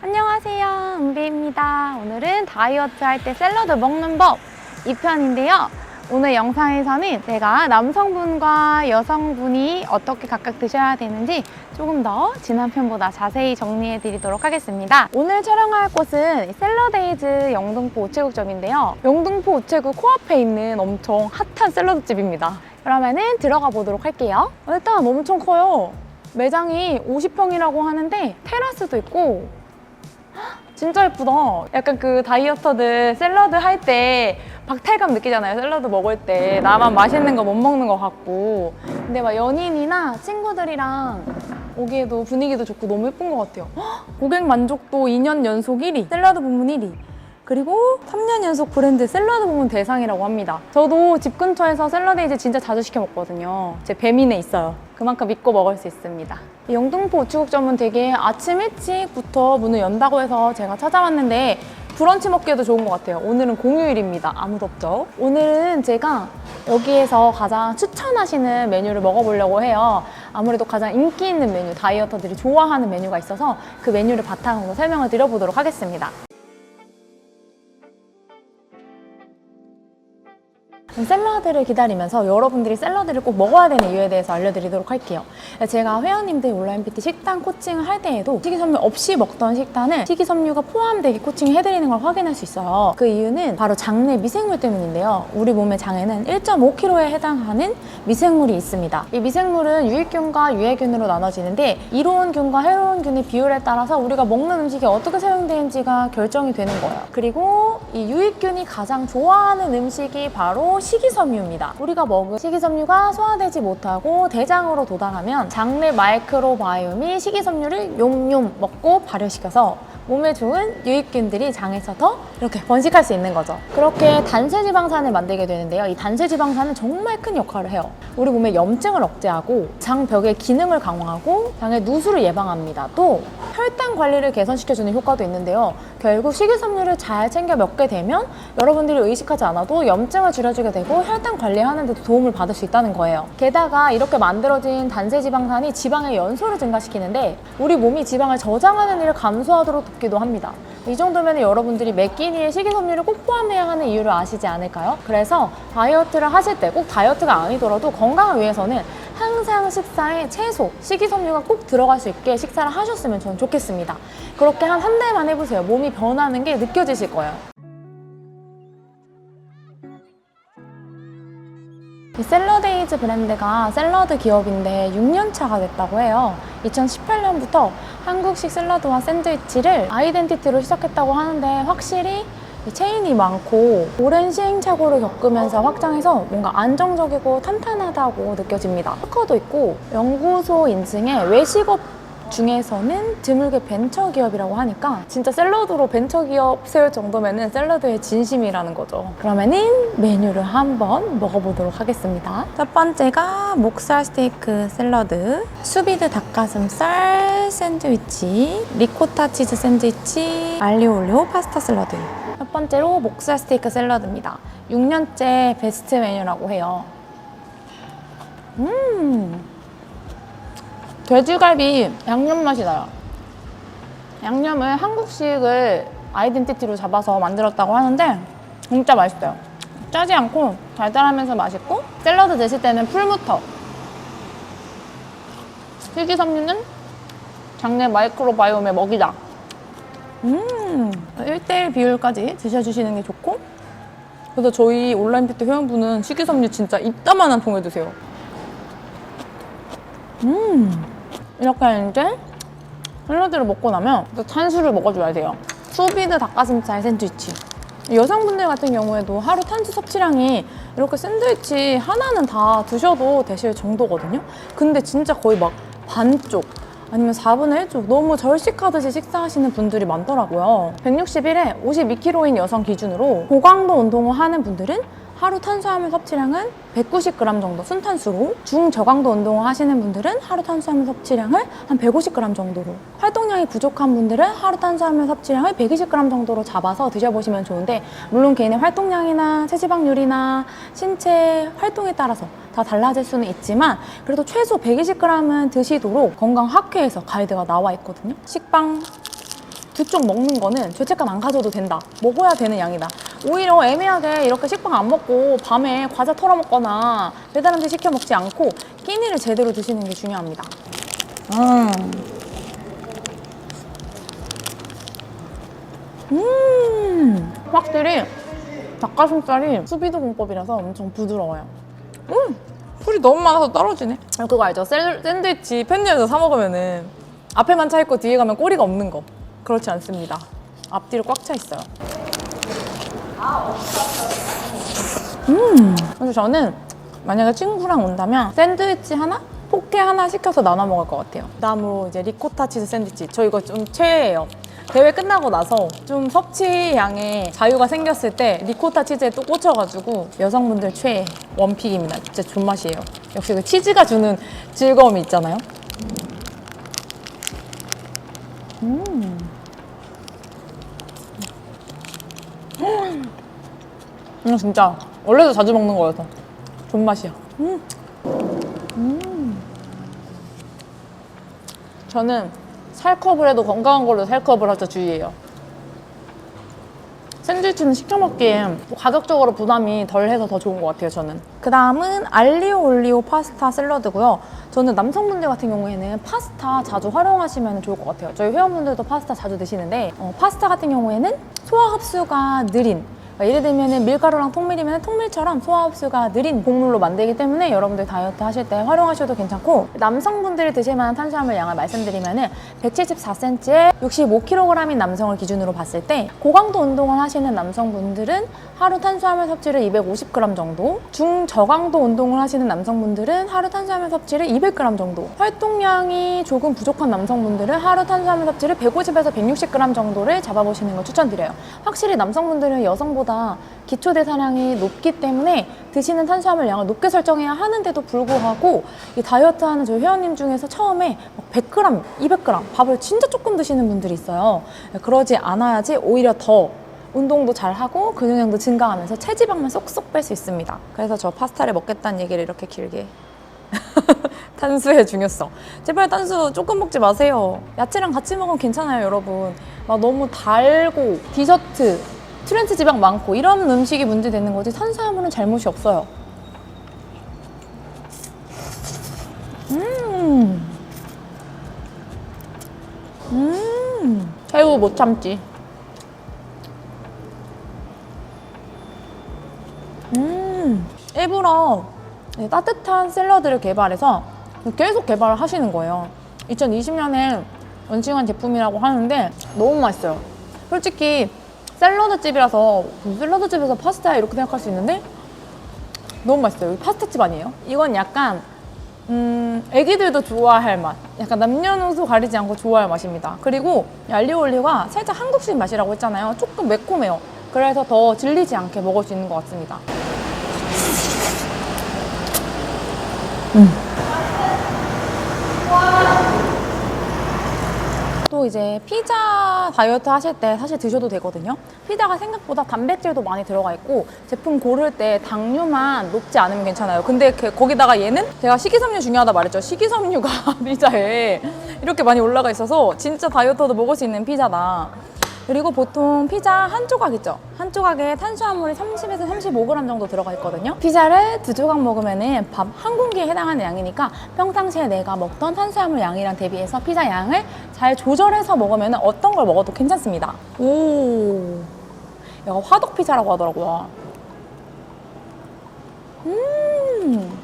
안녕하세요. 은비입니다. 오늘은 다이어트 할 때 샐러드 먹는 법 2편인데요. 오늘 영상에서는 제가 남성분과 여성분이 어떻게 각각 드셔야 되는지 조금 더 지난 편보다 자세히 정리해 드리도록 하겠습니다. 오늘 촬영할 곳은 샐러데이즈 영등포 우체국점인데요. 영등포 우체국 코앞에 있는 엄청 핫한 샐러드집입니다. 그러면은 들어가 보도록 할게요. 일단 엄청 커요. 매장이 50평이라고 하는데 테라스도 있고 진짜 예쁘다. 약간 그 다이어터들 샐러드 할 때 박탈감 느끼잖아요. 샐러드 먹을 때 나만 맛있는 거 못 먹는 것 같고. 근데 막 연인이나 친구들이랑 오기에도 분위기도 좋고 너무 예쁜 것 같아요. 헉, 고객 만족도 2년 연속 1위, 샐러드 부문 1위. 그리고 3년 연속 브랜드 샐러드 부문 대상이라고 합니다. 저도 집 근처에서 샐러데이즈 진짜 자주 시켜 먹거든요. 제 배민에 있어요. 그만큼 믿고 먹을 수 있습니다. 이 영등포 우체국점은 되게 아침 일찍부터 문을 연다고 해서 제가 찾아왔는데 브런치 먹기에도 좋은 것 같아요. 오늘은 공휴일입니다. 아무도 없죠. 오늘은 제가 여기에서 가장 추천하시는 메뉴를 먹어보려고 해요. 아무래도 가장 인기 있는 메뉴, 다이어터들이 좋아하는 메뉴가 있어서 그 메뉴를 바탕으로 설명을 드려보도록 하겠습니다. 샐러드를 기다리면서 여러분들이 샐러드를 꼭 먹어야 되는 이유에 대해서 알려드리도록 할게요. 제가 회원님들 온라인 PT 식단 코칭을 할 때에도 식이섬유 없이 먹던 식단을 식이섬유가 포함되게 코칭해드리는 걸 확인할 수 있어요. 그 이유는 바로 장내 미생물 때문인데요. 우리 몸의 장에는 1.5kg에 해당하는 미생물이 있습니다. 이 미생물은 유익균과 유해균으로 나눠지는데 이로운 균과 해로운 균의 비율에 따라서 우리가 먹는 음식이 어떻게 사용되는지가 결정이 되는 거예요. 그리고 이 유익균이 가장 좋아하는 음식이 바로 식이섬유입니다. 우리가 먹은 식이섬유가 소화되지 못하고 대장으로 도달하면 장내 마이크로바이옴이 식이섬유를 용용 먹고 발효시켜서 몸에 좋은 유익균들이 장에서 더 이렇게 번식할 수 있는 거죠. 그렇게 단세지방산을 만들게 되는데요. 이 단세지방산은 정말 큰 역할을 해요. 우리 몸의 염증을 억제하고 장 벽의 기능을 강화하고 장의 누수를 예방합니다. 또 혈당 관리를 개선시켜주는 효과도 있는데요. 결국 식이섬유를 잘 챙겨 먹게 되면 여러분들이 의식하지 않아도 염증을 줄여주게 되고 혈당 관리하는 데도 도움을 받을 수 있다는 거예요. 게다가 이렇게 만들어진 단세 지방산이 지방의 연소를 증가시키는데 우리 몸이 지방을 저장하는 일을 감소하도록 돕기도 합니다. 이 정도면 여러분들이 매 끼니에 식이섬유를 꼭 포함해야 하는 이유를 아시지 않을까요? 그래서 다이어트를 하실 때 꼭 다이어트가 아니더라도 건강을 위해서는 항상 식사에 채소, 식이섬유가 꼭 들어갈 수 있게 식사를 하셨으면 저는 좋겠습니다. 그렇게 한 한 달만 해보세요. 몸이 변하는 게 느껴지실 거예요. 이 샐러데이즈 브랜드가 샐러드 기업인데 6년 차가 됐다고 해요. 2018년부터 한국식 샐러드와 샌드위치를 아이덴티티로 시작했다고 하는데 확실히 이 체인이 많고 오랜 시행착오를 겪으면서 확장해서 뭔가 안정적이고 탄탄하다고 느껴집니다. 특허도 있고 연구소 인증의 외식업 중에서는 드물게 벤처 기업이라고 하니까 진짜 샐러드로 벤처 기업 세울 정도면은 샐러드의 진심이라는 거죠. 그러면은 메뉴를 한번 먹어보도록 하겠습니다. 첫 번째가 목살 스테이크 샐러드, 수비드 닭가슴살 샌드위치, 리코타 치즈 샌드위치, 알리올리오 파스타 샐러드. 첫 번째로 목살 스테이크 샐러드입니다. 6년째 베스트 메뉴라고 해요. 음. 돼지갈비 양념 맛이 나요. 양념을 한국식을 아이덴티티로 잡아서 만들었다고 하는데 진짜 맛있어요. 짜지 않고 달달하면서 맛있고 샐러드 드실 때는 풀부터 식이섬유는 장내 마이크로바이옴의 먹이다. 음, 1대1 비율까지 드셔주시는 게 좋고 그래서 저희 온라인 PT 회원분은 식이섬유 진짜 이따만한 통을 드세요. 음, 이렇게 이제 샐러드를 먹고 나면 또 탄수를 먹어줘야 돼요. 수비드 닭가슴살 샌드위치. 여성분들 같은 경우에도 하루 탄수 섭취량이 이렇게 샌드위치 하나는 다 드셔도 되실 정도거든요. 근데 진짜 거의 막 반쪽 아니면 4분의 1쪽 너무 절식하듯이 식사하시는 분들이 많더라고요. 161에 52kg인 여성 기준으로 고강도 운동을 하는 분들은 하루 탄수화물 섭취량은 190g 정도 순탄수로 중저강도 운동을 하시는 분들은 하루 탄수화물 섭취량을 한 150g 정도로 활동량이 부족한 분들은 하루 탄수화물 섭취량을 120g 정도로 잡아서 드셔보시면 좋은데 물론 개인의 활동량이나 체지방률이나 신체 활동에 따라서 다 달라질 수는 있지만 그래도 최소 120g은 드시도록 건강 학회에서 가이드가 나와 있거든요. 식빵 두쪽 먹는 거는 죄책감 안 가져도 된다. 먹어야 되는 양이다. 오히려 애매하게 이렇게 식빵 안 먹고 밤에 과자 털어 먹거나 배달 음식 시켜 먹지 않고 끼니를 제대로 드시는 게 중요합니다. 음. 음. 확실히 닭가슴살이 수비드 공법이라서 엄청 부드러워요. 음. 풀이 너무 많아서 떨어지네. 그거 알죠? 샌- 샌드위치 편의점에서 사 먹으면은 앞에만 차 있고 뒤에 가면 꼬리가 없는 거. 그렇지 않습니다. 앞뒤로 꽉 차 있어요. 음. 그래서 저는 만약에 친구랑 온다면 샌드위치 하나? 포케 하나 시켜서 나눠 먹을 것 같아요. 그다음으로 이제 리코타 치즈 샌드위치. 저 이거 좀 최애예요. 대회 끝나고 나서 좀 섭취량에 자유가 생겼을 때 리코타 치즈에 또 꽂혀가지고 여성분들 최애 원픽입니다. 진짜 존맛이에요. 역시 그 치즈가 주는 즐거움이 있잖아요. 음 진짜 원래도 자주 먹는 거여서 존맛이야. 음. 음. 저는 살컵을 해도 건강한 걸로 살컵을 하자 주의해요. 샌드위치는 시켜 먹기에 뭐 가격적으로 부담이 덜 해서 더 좋은 것 같아요, 저는. 그 다음은 알리오 올리오 파스타 샐러드고요. 저는 남성분들 같은 경우에는 파스타 자주 활용하시면 좋을 것 같아요. 저희 회원분들도 파스타 자주 드시는데, 어, 파스타 같은 경우에는 소화 흡수가 느린 그러니까 예를 들면 밀가루랑 통밀이면 통밀처럼 소화 흡수가 느린 곡물로 만들기 때문에 여러분들 다이어트 하실 때 활용하셔도 괜찮고 남성분들이 드실 만한 탄수화물 양을 말씀드리면 174cm에 65kg인 남성을 기준으로 봤을 때 고강도 운동을 하시는 남성분들은 하루 탄수화물 섭취를 250g 정도 중저강도 운동을 하시는 남성분들은 하루 탄수화물 섭취를 200g 정도 활동량이 조금 부족한 남성분들은 하루 탄수화물 섭취를 150에서 160g 정도를 잡아보시는 걸 추천드려요. 확실히 남성분들은 여성보다 기초 대사량이 높기 때문에 드시는 탄수화물 양을 높게 설정해야 하는데도 불구하고 이 다이어트 하는 저희 회원님 중에서 처음에 막 100g, 200g 밥을 진짜 조금 드시는 분들이 있어요. 그러지 않아야지 오히려 더 운동도 잘 하고 근육량도 증가하면서 체지방만 쏙쏙 뺄 수 있습니다. 그래서 저 파스타를 먹겠다는 얘기를 이렇게 길게 탄수의 중요성. 제발 탄수 조금 먹지 마세요. 야채랑 같이 먹으면 괜찮아요, 여러분. 막 너무 달고 디저트, 트랜스 지방 많고 이런 음식이 문제되는 거지 탄수화물은 잘못이 없어요. 음. 음. 새우 못 참지. 음. 일부러 네, 따뜻한 샐러드를 개발해서 계속 개발을 하시는 거예요. 2020년에 런칭한 제품이라고 하는데 너무 맛있어요. 솔직히 샐러드 집이라서 샐러드 집에서 파스타 이렇게 생각할 수 있는데 너무 맛있어요. 여기 파스타 집 아니에요? 이건 약간 음, 애기들도 좋아할 맛. 약간 남녀노소 가리지 않고 좋아할 맛입니다. 그리고 알리올리오가 살짝 한국식 맛이라고 했잖아요. 조금 매콤해요. 그래서 더 질리지 않게 먹을 수 있는 것 같습니다. 또 이제 피자 다이어트 하실 때 사실 드셔도 되거든요. 피자가 생각보다 단백질도 많이 들어가 있고 제품 고를 때 당류만 높지 않으면 괜찮아요. 근데 그- 거기다가 얘는 제가 식이섬유 중요하다 말했죠. 식이섬유가 피자에 이렇게 많이 올라가 있어서 진짜 다이어트도 먹을 수 있는 피자다. 그리고 보통 피자 한 조각 있죠? 한 조각에 탄수화물이 30에서 35g 정도 들어가 있거든요. 피자를 두 조각 먹으면은 밥한 공기에 해당하는 양이니까 평상시에 내가 먹던 탄수화물 양이랑 대비해서 피자 양을 잘 조절해서 먹으면 어떤 걸 먹어도 괜찮습니다. 오, 이거 화덕 피자라고 하더라고요. 음,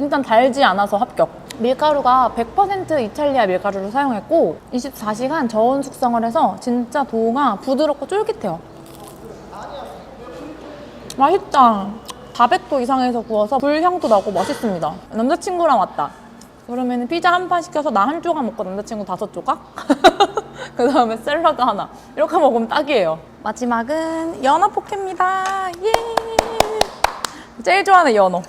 일단 달지 않아서 합격. 밀가루가 100% 이탈리아 밀가루를 사용했고 24시간 저온 숙성을 해서 진짜 도우가 부드럽고 쫄깃해요. 맛있다. 400도 이상에서 구워서 불향도 나고 맛있습니다. 남자친구랑 왔다. 그러면 피자 한 판 시켜서 나 한 조각 먹고 남자친구 다섯 조각? 그 다음에 샐러드 하나. 이렇게 먹으면 딱이에요. 마지막은 연어 포케입니다. 예! 제일 좋아하는 연어.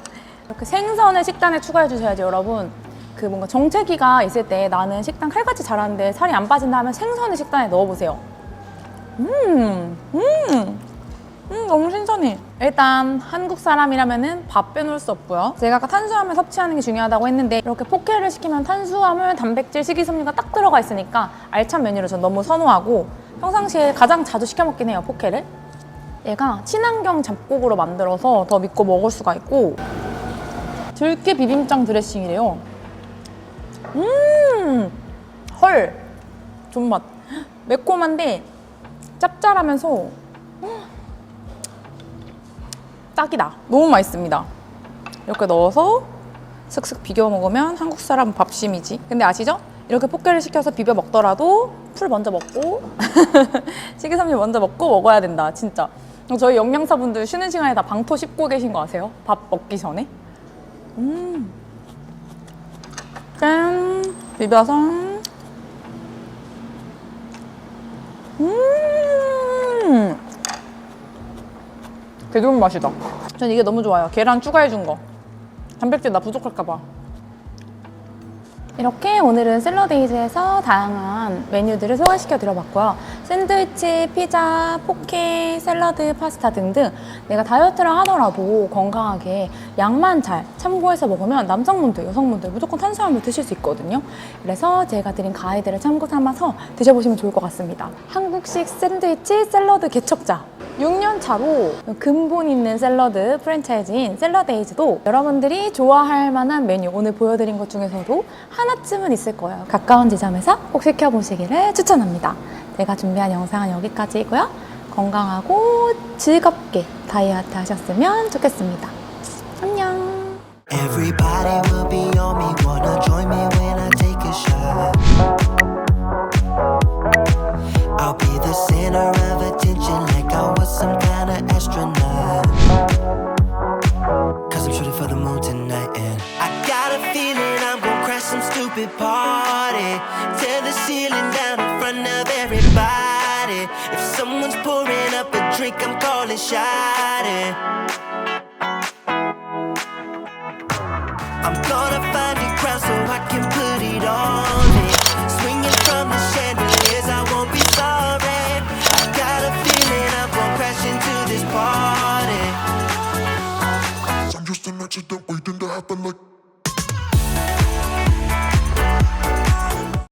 이렇게 생선을 식단에 추가해 주셔야죠, 여러분. 그 뭔가 정체기가 있을 때 나는 식단 칼같이 잘하는데 살이 안 빠진다 하면 생선을 식단에 넣어보세요. 음, 음, 음, 너무 신선해. 일단 한국 사람이라면은 밥 빼놓을 수 없고요. 제가 아까 탄수화물 섭취하는 게 중요하다고 했는데 이렇게 포케를 시키면 탄수화물, 단백질, 식이섬유가 딱 들어가 있으니까 알찬 메뉴를 전 너무 선호하고 평상시에 가장 자주 시켜 먹긴 해요, 포케를. 얘가 친환경 잡곡으로 만들어서 더 믿고 먹을 수가 있고 들깨 비빔장 드레싱이래요. 음, 헐, 존맛. 매콤한데 짭짤하면서 음, 딱이다. 너무 맛있습니다. 이렇게 넣어서 슥슥 비벼 먹으면 한국 사람 밥심이지. 근데 아시죠? 이렇게 포케를 시켜서 비벼 먹더라도 풀 먼저 먹고 식이섬유 먼저 먹고 먹어야 된다. 진짜. 저희 영양사분들 쉬는 시간에 다 방토 씹고 계신 거 아세요? 밥 먹기 전에? 음. 짠. 비벼서. 음. 되게 좋은 맛이다. 전 이게 너무 좋아요. 계란 추가해준 거. 단백질 나 부족할까봐. 이렇게 오늘은 샐러데이즈에서 다양한 메뉴들을 소개시켜 드려봤고요. 샌드위치, 피자, 포케, 샐러드, 파스타 등등 내가 다이어트를 하더라도 건강하게 양만 잘 참고해서 먹으면 남성분들, 여성분들 무조건 탄수화물 드실 수 있거든요. 그래서 제가 드린 가이드를 참고 삼아서 드셔보시면 좋을 것 같습니다. 한국식 샌드위치, 샐러드 개척자 6년 차로 근본 있는 샐러드 프랜차이즈인 샐러데이즈도 여러분들이 좋아할 만한 메뉴 오늘 보여드린 것 중에서도 하나쯤은 있을 거예요. 가까운 지점에서 꼭 시켜보시기를 추천합니다. 제가 준비한 영상은 여기까지이고요. 건강하고 즐겁게 다이어트 하셨으면 좋겠습니다. 안녕. Shot. I'm gonna find a crown so I can put it on it. Swinging from the chandeliers, I won't be sorry. I got a feeling I'm gonna crash into this party. I'm just an accident waiting to happen like